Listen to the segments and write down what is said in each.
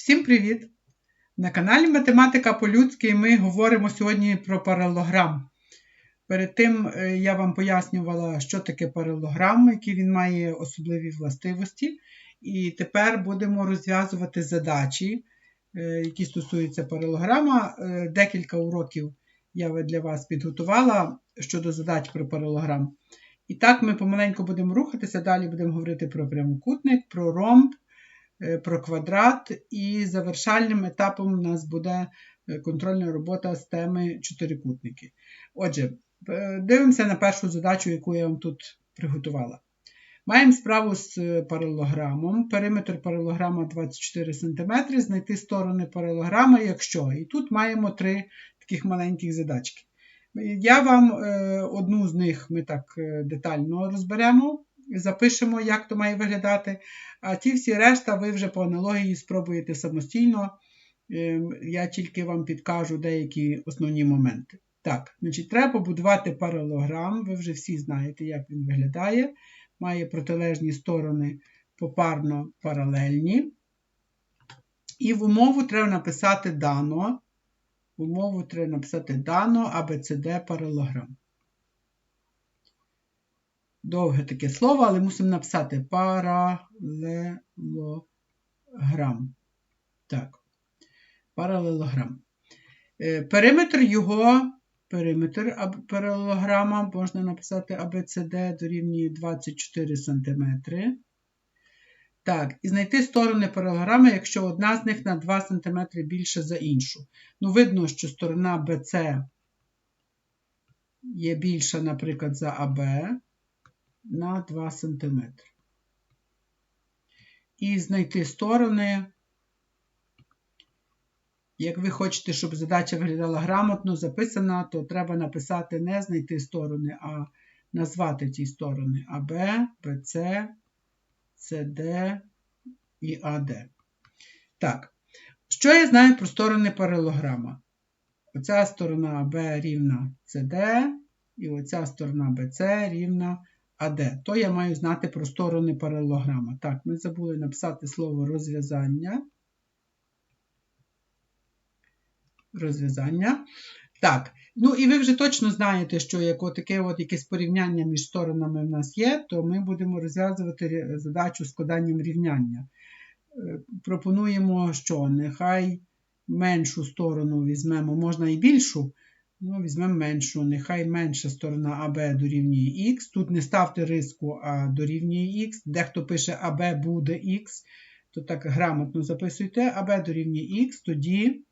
Всім привіт! На каналі Математика по-людськи ми говоримо сьогодні про паралограм. Перед тим е, я вам пояснювала, що таке паралограм, які він має особливі властивості. І тепер будемо розв'язувати задачі, е, які стосуються паралограма. Е, декілька уроків я для вас підготувала щодо задач про паралограм. І так ми помаленьку будемо рухатися. Далі будемо говорити про прямокутник, про ромб. Е, про квадрат, і завершальним етапом у нас буде е, контрольна робота з теми чотирикутники. Отже, е, дивимося на першу задачу, яку я вам тут приготувала. Маємо справу з паралограмом. Периметр паралограма 24 см, знайти сторони паралограма, якщо. І тут маємо три таких маленьких задачки. Я вам одну з них ми так детально розберемо запишемо, як то має виглядати. А ті всі решта ви вже по аналогії спробуєте самостійно. Ем, я тільки вам підкажу деякі основні моменти. Так, значить, треба побудувати паралограм. Ви вже всі знаєте, як він виглядає. Має протилежні сторони попарно паралельні. І в умову треба написати дано. В умову треба написати дано ABCD паралограм довге таке слово, але мусимо написати паралелограм. Так, паралелограм. Е, периметр його, периметр паралелограма можна написати ABCD дорівнює 24 см. Так, і знайти сторони паралелограми, якщо одна з них на 2 см більша за іншу. Ну, видно, що сторона BC є більша, наприклад, за AB на 2 см. І знайти сторони. Як ви хочете, щоб задача виглядала грамотно, записана, то треба написати не знайти сторони, а назвати ці сторони АБ, БЦ, СД і АД. Так, що я знаю про сторони паралограма? Оця сторона АБ рівна СД, і оця сторона БЦ рівна АД. То я маю знати про сторони паралелограма. Так, ми забули написати слово розв'язання. Розв'язання. Так, ну і ви вже точно знаєте, що як таке от якесь порівняння між сторонами в нас є, то ми будемо розв'язувати задачу складанням рівняння. Е, пропонуємо, що нехай меншу сторону візьмемо, можна і більшу. Ну, Візьмемо меншу. Нехай менша сторона АБ дорівнює Х. Тут не ставте риску, а дорівнює Х. Дехто пише АБ буде Х, то так грамотно записуйте. АБ дорівнює Х, тоді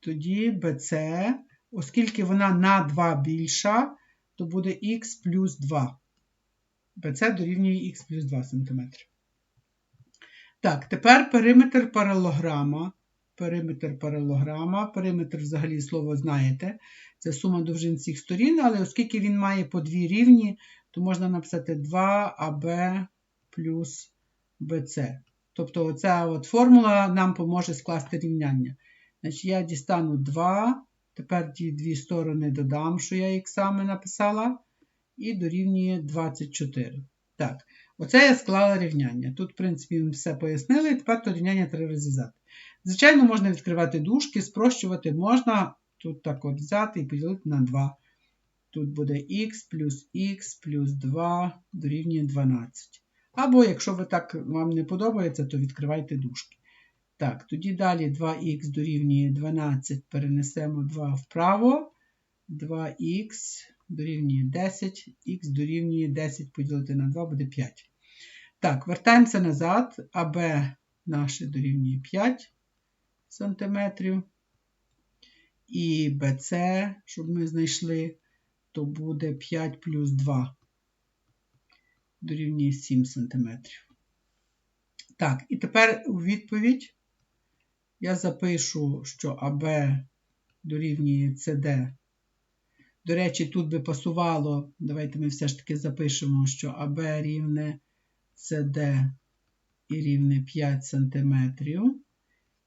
тоді BC, оскільки вона на 2 більша, то буде Х плюс 2. BC дорівнює Х плюс 2 см. Так, тепер периметр паралограма периметр паралограма. Периметр, взагалі, слово знаєте, це сума довжин всіх сторін, але оскільки він має по дві рівні, то можна написати 2АБ плюс БЦ. Тобто, оця от формула нам поможе скласти рівняння. Значить, Я дістану 2. Тепер ті дві сторони додам, що я їх саме написала, і дорівнює 24. Так, оце я склала рівняння. Тут, в принципі, ми все пояснили, тепер то рівняння треба розв'язати. Звичайно, можна відкривати дужки, спрощувати можна тут так от взяти і поділити на 2. Тут буде х плюс х плюс 2 дорівнює 12. Або, якщо ви так вам не подобається, то відкривайте дужки. Так, тоді далі 2х дорівнює 12, перенесемо 2 вправо. 2х дорівнює 10, х дорівнює 10 поділити на 2 буде 5. Так, вертаємося назад, АБ наше дорівнює 5 см. І BC, щоб ми знайшли, то буде 5 плюс 2 дорівнює 7 см. Так, і тепер у відповідь я запишу, що АБ дорівнює CD. До речі, тут би пасувало, давайте ми все ж таки запишемо, що АБ рівне CD і рівне 5 см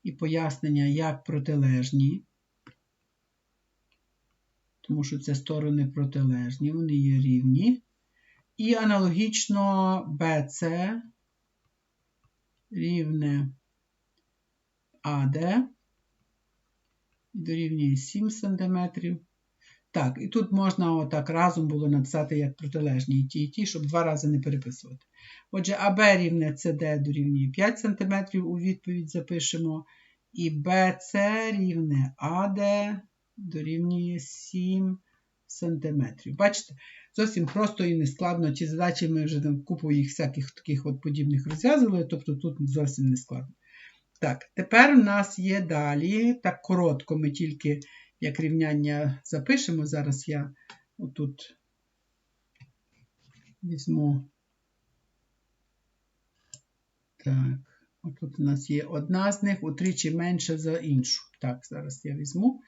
і пояснення, як протилежні, тому що це сторони протилежні, вони є рівні. І аналогічно BC рівне АД дорівнює 7 см. Так, і тут можна отак разом було написати як протилежні ті, і ті, щоб два рази не переписувати. Отже, АБ рівне CD дорівнює 5 см, у відповідь запишемо. І BC рівне АД дорівнює 7 см. Бачите, зовсім просто і нескладно. Ті задачі ми вже там купу їх всяких таких от подібних розв'язували, тобто тут зовсім не складно. Так, тепер у нас є далі, так коротко, ми тільки як рівняння запишемо. Зараз я отут візьму. Так, отут у нас є одна з них утричі менша за іншу. Так, зараз я візьму.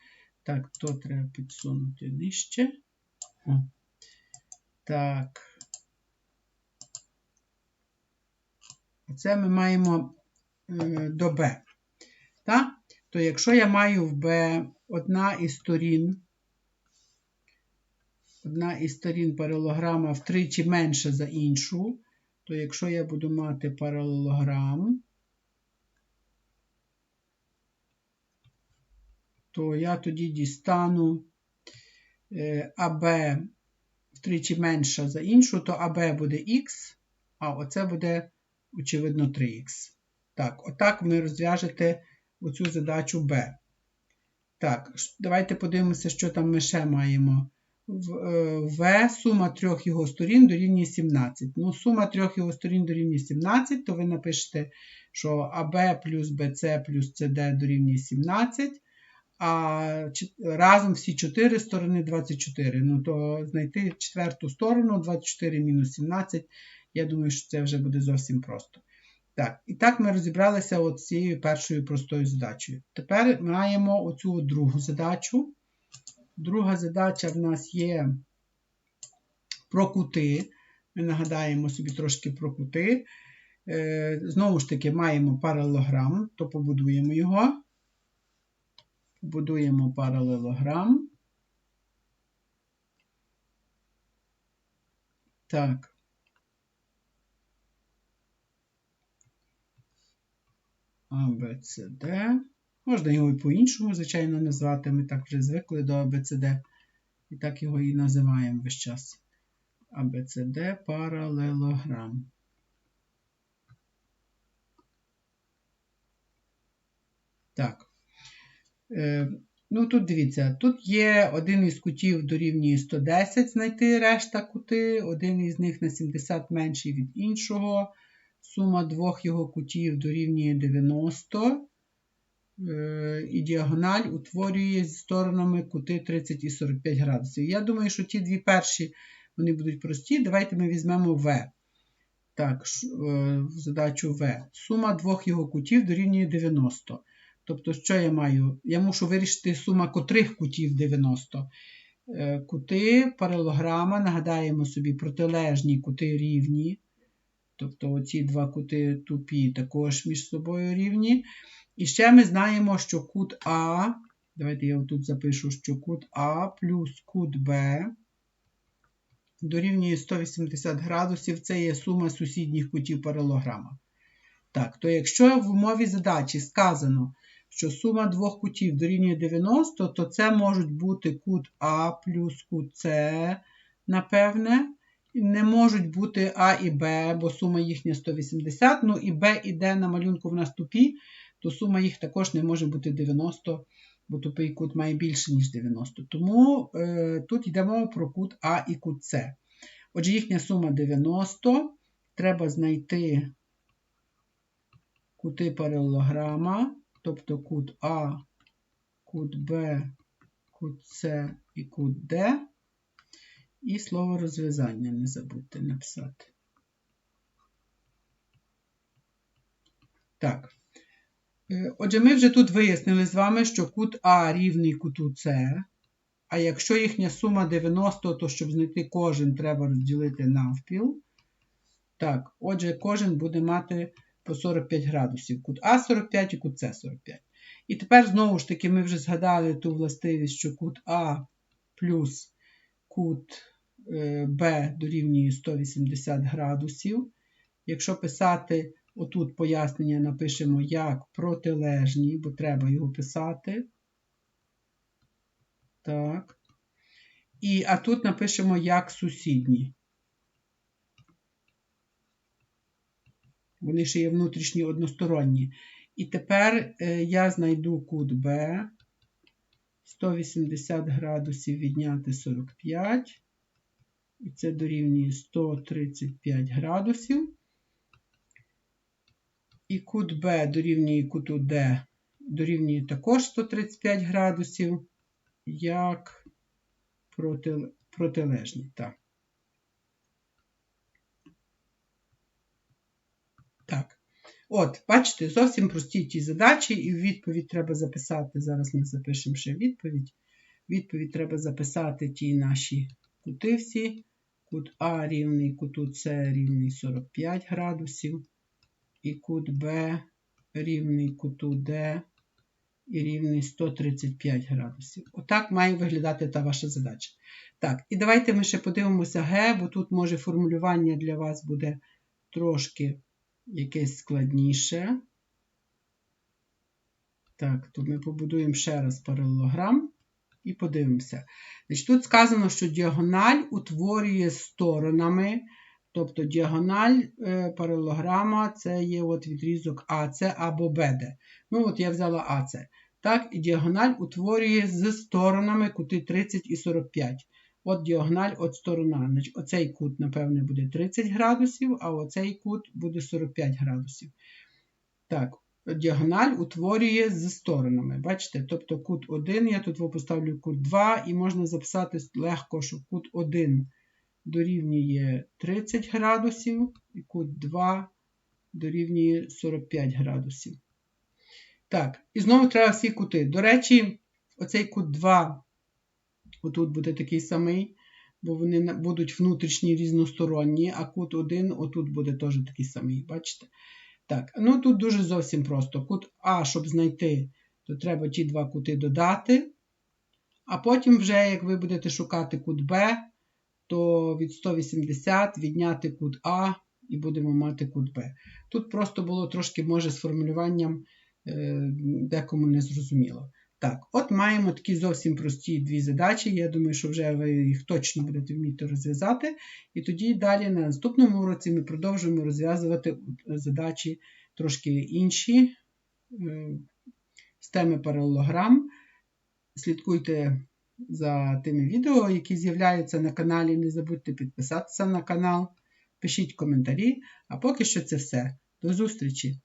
Так, то треба підсунути нижче. Так. Оце ми маємо е, до Б. Так? То якщо я маю в Б одна із сторін, одна із сторін паралелограма втричі менша за іншу, то якщо я буду мати паралелограм, то я тоді дістану е, АБ втричі менша за іншу, то АБ буде Х, а оце буде, очевидно, 3х. Так, отак ми розв'яжете оцю задачу Б. Так, давайте подивимося, що там ми ще маємо. В е, сума трьох його сторін дорівнює 17. Ну, сума трьох його сторін дорівнює 17, то ви напишете, що АБ плюс БЦ плюс СД дорівнює 17, а разом всі чотири сторони 24. Ну, то знайти четверту сторону 24 мінус 17, я думаю, що це вже буде зовсім просто. Так, і так ми розібралися от цією першою простою задачею. Тепер маємо оцю другу задачу. Друга задача в нас є про кути. Ми нагадаємо собі трошки про кути. Е, знову ж таки, маємо паралелограм, то побудуємо його. Побудуємо паралелограм. Так. А, Б, С, Д. Можна його і по-іншому, звичайно, назвати. Ми так вже звикли до ABCD. І так його і називаємо весь час. ABCD паралелограм. Так. Е, ну, тут дивіться, тут є один із кутів дорівнює 110 знайти решта кути, один із них на 70 менший від іншого. Сума двох його кутів дорівнює 90. Е, і діагональ утворює з сторонами кути 30 і 45 градусів. Я думаю, що ті дві перші вони будуть прості. Давайте ми візьмемо В. Так, е, задачу В. Сума двох його кутів дорівнює 90. Тобто, що я маю? Я мушу вирішити сума котрих кутів 90. Е, кути паралограма, нагадаємо собі, протилежні кути рівні. Тобто оці два кути тупі також між собою рівні. І ще ми знаємо, що кут А, давайте я тут запишу, що кут А плюс кут Б дорівнює 180 градусів, це є сума сусідніх кутів паралограма. Так, то якщо в умові задачі сказано, що сума двох кутів дорівнює 90, то це можуть бути кут А плюс кут С, напевне. Не можуть бути А і Б, бо сума їхня 180. Ну і Б і Д на малюнку в нас тупі, то сума їх також не може бути 90, бо тупий кут має більше, ніж 90. Тому е, тут йдемо про кут А і кут С. Отже, їхня сума 90. Треба знайти кути паралелограма, тобто кут А, кут Б, кут С і кут Д. І слово розв'язання не забудьте написати. Так. Е, отже, ми вже тут вияснили з вами, що кут А рівний куту С. А якщо їхня сума 90, то щоб знайти кожен, треба розділити навпіл. Так, отже, кожен буде мати по 45 градусів. Кут А 45 і кут С 45. І тепер, знову ж таки, ми вже згадали ту властивість, що кут А плюс кут е, Б дорівнює 180 градусів. Якщо писати Отут пояснення напишемо як протилежні, бо треба його писати. Так. І, а тут напишемо як сусідні. Вони ще є внутрішні односторонні. І тепер е, я знайду кут Б. 180 градусів відняти 45. І це дорівнює 135 градусів. І кут Б дорівнює куту Д дорівнює також 135 градусів, як проти, протилежний. Так. Так. От, бачите, зовсім прості ті задачі, і відповідь треба записати. Зараз ми запишемо ще відповідь. Відповідь треба записати ті наші кути всі. Кут А рівний куту С рівний 45 градусів. І кут Б рівний куту Д і рівний 135 градусів. Отак має виглядати та ваша задача. Так, і давайте ми ще подивимося Г, бо тут може формулювання для вас буде трошки якесь складніше. Так, то ми побудуємо ще раз паралелограм і подивимося. Значить, Тут сказано, що діагональ утворює сторонами, тобто діагональ е, паралелограма це є от відрізок АЦ або БД. Ну, от я взяла АЦ. Так, і діагональ утворює з сторонами кути 30 і 45. От діагональ, от сторона. Оцей кут, напевне, буде 30 градусів, а оцей кут буде 45 градусів. Так, діагональ утворює з сторонами. Бачите? Тобто кут 1, я тут поставлю кут 2, і можна записати легко, що кут 1 дорівнює 30 градусів, і кут 2 дорівнює 45 градусів. Так, і знову треба всі кути. До речі, оцей кут 2 Отут буде такий самий, бо вони будуть внутрішні різносторонні, а кут 1 отут буде теж такий самий. Бачите? Так, ну тут дуже зовсім просто. Кут А, щоб знайти, то треба ті два кути додати. А потім, вже, як ви будете шукати кут Б, то від 180 відняти кут А і будемо мати кут Б. Тут просто було трошки, може, з формулюванням е, декому не зрозуміло. Так, от маємо такі зовсім прості дві задачі. Я думаю, що вже ви їх точно будете вміти розв'язати. І тоді далі на наступному уроці ми продовжуємо розв'язувати задачі трошки інші е, з теми паралелограм. Слідкуйте за тими відео, які з'являються на каналі. Не забудьте підписатися на канал, пишіть коментарі. А поки що це все. До зустрічі!